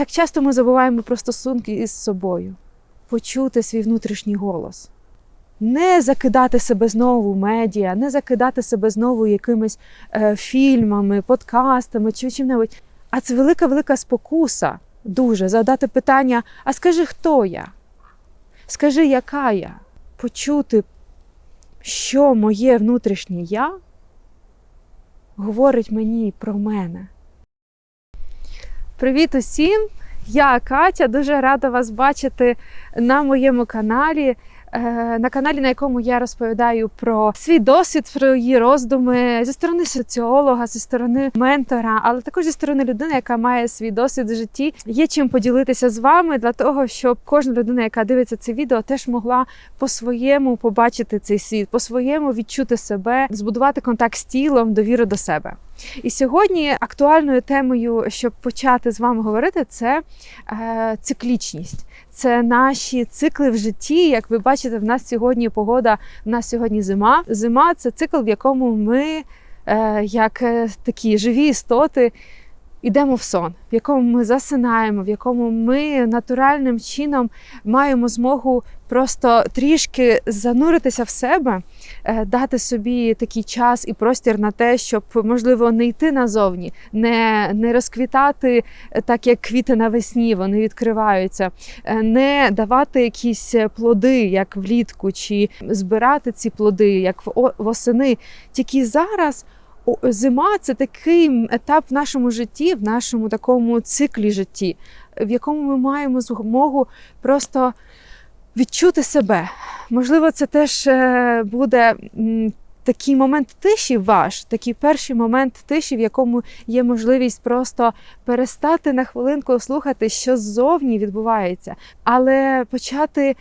Так часто ми забуваємо про стосунки із собою, почути свій внутрішній голос. Не закидати себе знову медіа, не закидати себе знову якимись е, фільмами, подкастами чи чим-небудь. А це велика велика спокуса дуже задати питання: а скажи, хто я? Скажи, яка я? Почути, що моє внутрішнє я говорить мені про мене. Привіт усім! Я Катя, дуже рада вас бачити на моєму каналі. е, На каналі, на якому я розповідаю про свій досвід, про її роздуми зі сторони соціолога, зі сторони ментора, але також зі сторони людини, яка має свій досвід в житті. Є чим поділитися з вами для того, щоб кожна людина, яка дивиться це відео, теж могла по-своєму побачити цей світ, по-своєму відчути себе, збудувати контакт з тілом, довіру до себе. І сьогодні актуальною темою, щоб почати з вами говорити, це е, циклічність. Це наші цикли в житті. Як ви бачите, в нас сьогодні погода, в нас сьогодні зима. Зима це цикл, в якому ми, е, як е, такі живі істоти, йдемо в сон, в якому ми засинаємо, в якому ми натуральним чином маємо змогу просто трішки зануритися в себе, е, дати собі такий час і простір на те, щоб можливо не йти назовні, не, не розквітати е, так, як квіти навесні, вони відкриваються, е, не давати якісь плоди, як влітку, чи збирати ці плоди, як восени. Тільки зараз. Зима це такий етап в нашому житті, в нашому такому циклі житті, в якому ми маємо змогу просто відчути себе. Можливо, це теж е, буде такий момент тиші ваш, такий перший момент тиші, в якому є можливість просто перестати на хвилинку слухати, що ззовні відбувається, але почати.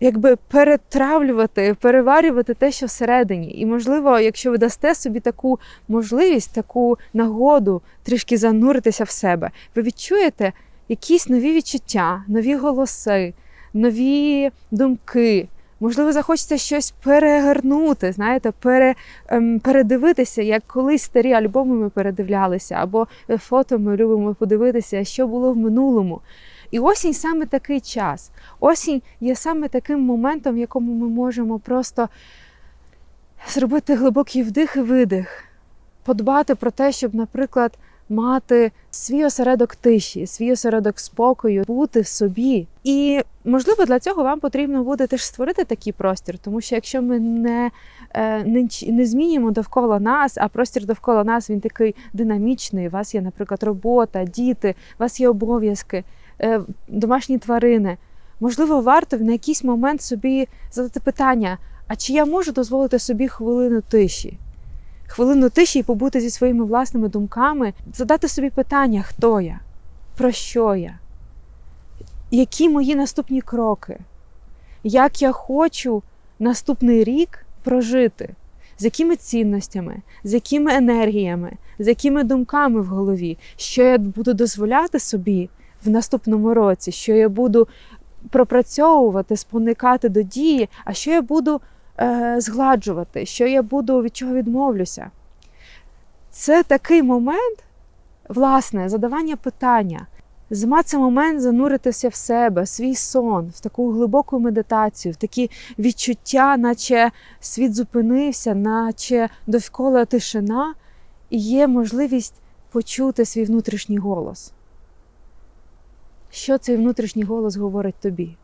Якби перетравлювати, переварювати те, що всередині. І, можливо, якщо ви дасте собі таку можливість, таку нагоду трішки зануритися в себе, ви відчуєте якісь нові відчуття, нові голоси, нові думки. Можливо, захочеться щось перегорнути, знаєте, пере, ем, передивитися, як колись старі альбоми ми передивлялися, або е, фото ми любимо подивитися, що було в минулому. І осінь саме такий час. Осінь є саме таким моментом, в якому ми можемо просто зробити глибокий вдих і видих, подбати про те, щоб, наприклад, мати свій осередок тиші, свій осередок спокою, бути в собі. І можливо для цього вам потрібно буде теж створити такий простір, тому що якщо ми не, е, не, не змінюємо довкола нас, а простір довкола нас він такий динамічний. У вас є, наприклад, робота, діти, у вас є обов'язки, домашні тварини. Можливо, варто на якийсь момент собі задати питання: а чи я можу дозволити собі хвилину тиші? Хвилину тиші і побути зі своїми власними думками, задати собі питання, хто я, про що я, які мої наступні кроки, як я хочу наступний рік прожити, з якими цінностями, з якими енергіями, з якими думками в голові, що я буду дозволяти собі в наступному році, що я буду пропрацьовувати, споникати до дії, а що я буду е, згладжувати, що я буду від чого відмовлюся. Це такий момент, власне, задавання питання. Зима це момент зануритися в себе, в свій сон, в таку глибоку медитацію, в такі відчуття, наче світ зупинився, наче довкола тишина, і є можливість почути свій внутрішній голос. Що цей внутрішній голос говорить тобі?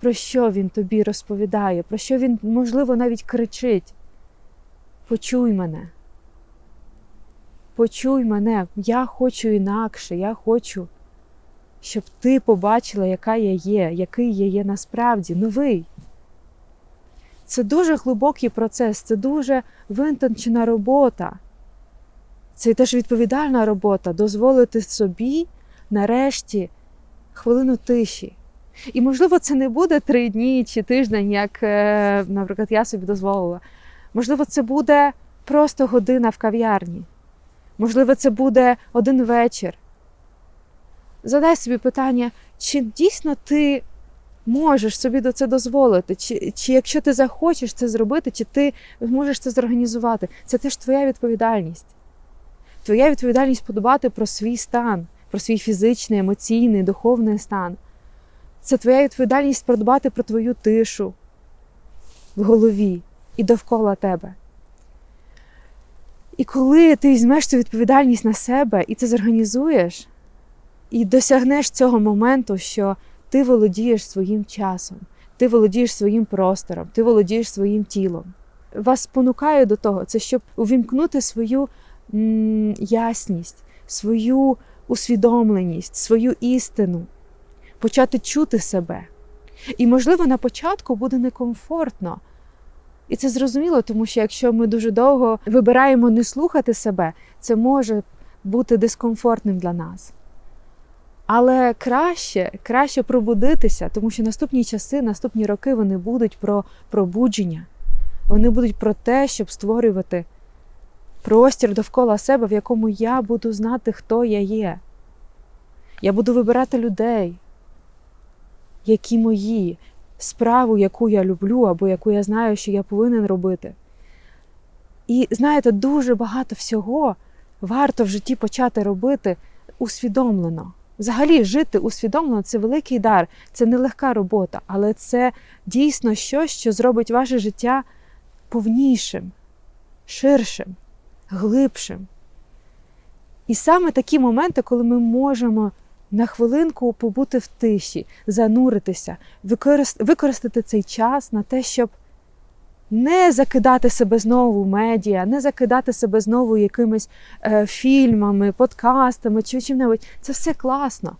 Про що він тобі розповідає, про що він, можливо, навіть кричить. Почуй мене. Почуй мене, я хочу інакше, я хочу, щоб ти побачила, яка я є, який я є насправді, новий. Це дуже глибокий процес, це дуже витончена робота. Це теж відповідальна робота дозволити собі нарешті хвилину тиші. І, можливо, це не буде три дні чи тиждень, як, е, наприклад, я собі дозволила. Можливо, це буде просто година в кав'ярні. Можливо, це буде один вечір. Задай собі питання, чи дійсно ти можеш собі до це дозволити, чи, чи якщо ти захочеш це зробити, чи ти зможеш це зорганізувати. Це теж твоя відповідальність. Твоя відповідальність подбати про свій стан, про свій фізичний, емоційний, духовний стан. Це твоя відповідальність продбати про твою тишу в голові і довкола тебе. І коли ти візьмеш цю відповідальність на себе і це зорганізуєш, і досягнеш цього моменту, що ти володієш своїм часом, ти володієш своїм простором, ти володієш своїм тілом. Вас спонукаю до того, це щоб увімкнути свою м, ясність, свою усвідомленість, свою істину, почати чути себе. І, можливо, на початку буде некомфортно. І це зрозуміло, тому що якщо ми дуже довго вибираємо не слухати себе, це може бути дискомфортним для нас. Але краще, краще пробудитися, тому що наступні часи, наступні роки вони будуть про пробудження. Вони будуть про те, щоб створювати простір довкола себе, в якому я буду знати, хто я є. Я буду вибирати людей, які мої, справу, яку я люблю, або яку я знаю, що я повинен робити. І знаєте, дуже багато всього варто в житті почати робити усвідомлено. Взагалі, жити усвідомлено це великий дар, це нелегка робота, але це дійсно щось, що зробить ваше життя повнішим, ширшим, глибшим. І саме такі моменти, коли ми можемо на хвилинку побути в тиші, зануритися, використати цей час на те, щоб не закидати себе знову медіа, не закидати себе знову якимись е, фільмами, подкастами чи чим-небудь. Це все класно.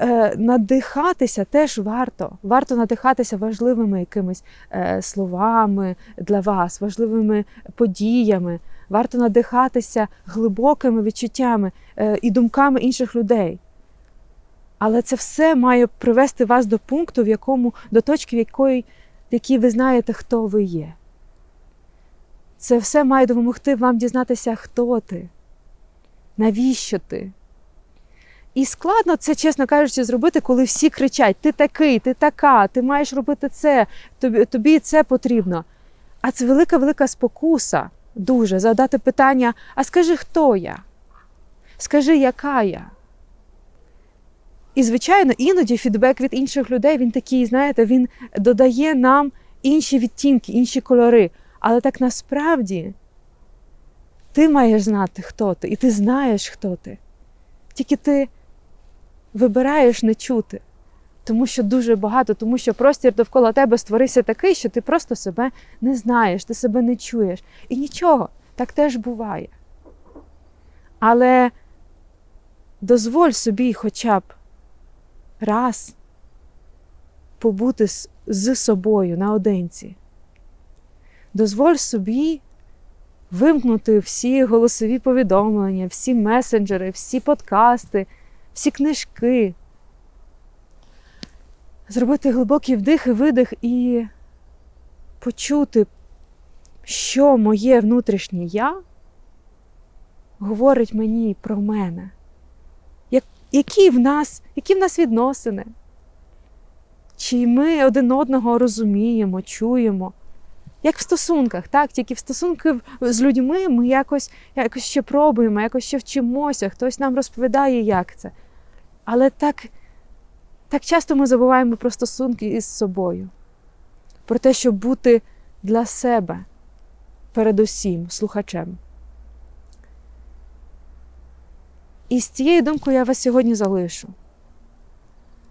Е, Надихатися теж варто. Варто надихатися важливими якимись е, словами для вас, важливими подіями. Варто надихатися глибокими відчуттями е, і думками інших людей. Але це все має привести вас до пункту, в якому, до точки, в якої, в якій ви знаєте, хто ви є. Це все має допомогти вам дізнатися, хто ти, навіщо ти. І складно це, чесно кажучи, зробити, коли всі кричать: ти такий, ти така, ти маєш робити це, тобі, тобі це потрібно. А це велика-велика спокуса дуже задати питання: а скажи, хто я? Скажи, яка я? І, звичайно, іноді фідбек від інших людей він такий, знаєте, він додає нам інші відтінки, інші кольори. Але так насправді ти маєш знати, хто ти, і ти знаєш, хто ти. Тільки ти вибираєш не чути, тому що дуже багато, тому що простір довкола тебе створився такий, що ти просто себе не знаєш, ти себе не чуєш. І нічого, так теж буває. Але дозволь собі хоча б раз побути з собою наодинці. Дозволь собі вимкнути всі голосові повідомлення, всі месенджери, всі подкасти, всі книжки, зробити глибокий вдих і видих і почути, що моє внутрішнє я говорить мені про мене. Які в нас, які в нас відносини? Чи ми один одного розуміємо, чуємо? Як в стосунках, так? Тільки в стосунки з людьми ми якось якось ще пробуємо, якось ще вчимося, хтось нам розповідає, як це. Але так, так часто ми забуваємо про стосунки із собою, про те, щоб бути для себе передусім слухачем. І з цією думкою я вас сьогодні залишу.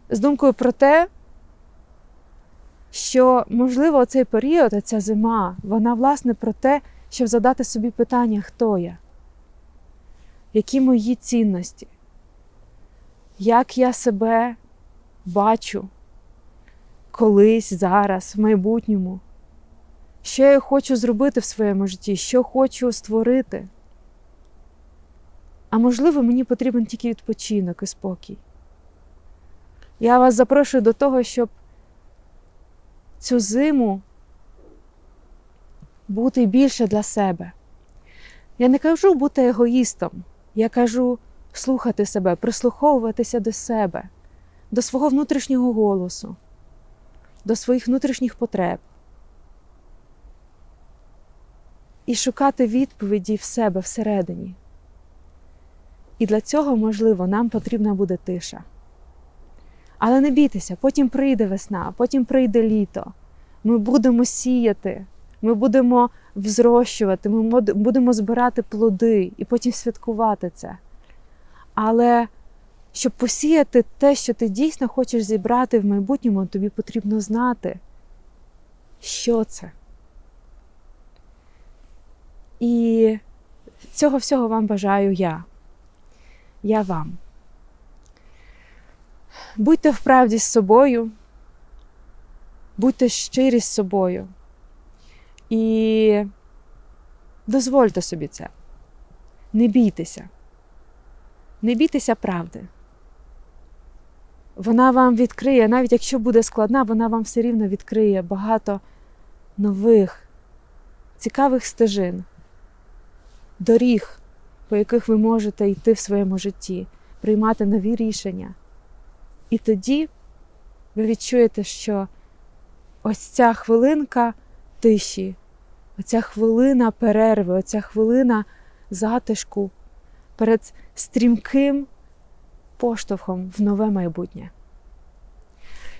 З думкою про те, що, можливо, цей період, ця зима, вона, власне, про те, щоб задати собі питання, хто я, які мої цінності, як я себе бачу колись, зараз, в майбутньому, що я хочу зробити в своєму житті, що хочу створити. А можливо, мені потрібен тільки відпочинок і спокій. Я вас запрошую до того, щоб цю зиму бути більше для себе. Я не кажу бути егоїстом, я кажу слухати себе, прислуховуватися до себе, до свого внутрішнього голосу, до своїх внутрішніх потреб. І шукати відповіді в себе всередині. І для цього, можливо, нам потрібна буде тиша. Але не бійтеся, потім прийде весна, потім прийде літо. Ми будемо сіяти, ми будемо взрощувати, ми будемо збирати плоди і потім святкувати це. Але щоб посіяти те, що ти дійсно хочеш зібрати в майбутньому, тобі потрібно знати, що це. І цього всього вам бажаю я. Я вам. Будьте в правді з собою, будьте щирі з собою. І дозвольте собі це. Не бійтеся. Не бійтеся правди. Вона вам відкриє, навіть якщо буде складна, вона вам все рівно відкриє багато нових, цікавих стежин, доріг, по яких ви можете йти в своєму житті, приймати нові рішення. І тоді ви відчуєте, що ось ця хвилинка тиші, оця хвилина перерви, оця хвилина затишку перед стрімким поштовхом в нове майбутнє.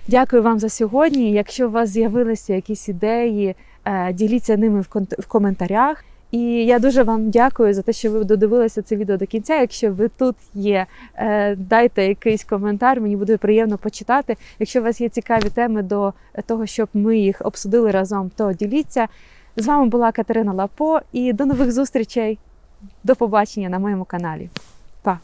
Дякую вам за сьогодні. Якщо у вас з'явилися якісь ідеї, е, діліться ними в коментарях. І я дуже вам дякую за те, що ви додивилися це відео до кінця. Якщо ви тут є, е, дайте якийсь коментар, мені буде приємно почитати. Якщо у вас є цікаві теми до того, щоб ми їх обсудили разом, то діліться. З вами була Катерина Лапо і до нових зустрічей. До побачення на моєму каналі. Па!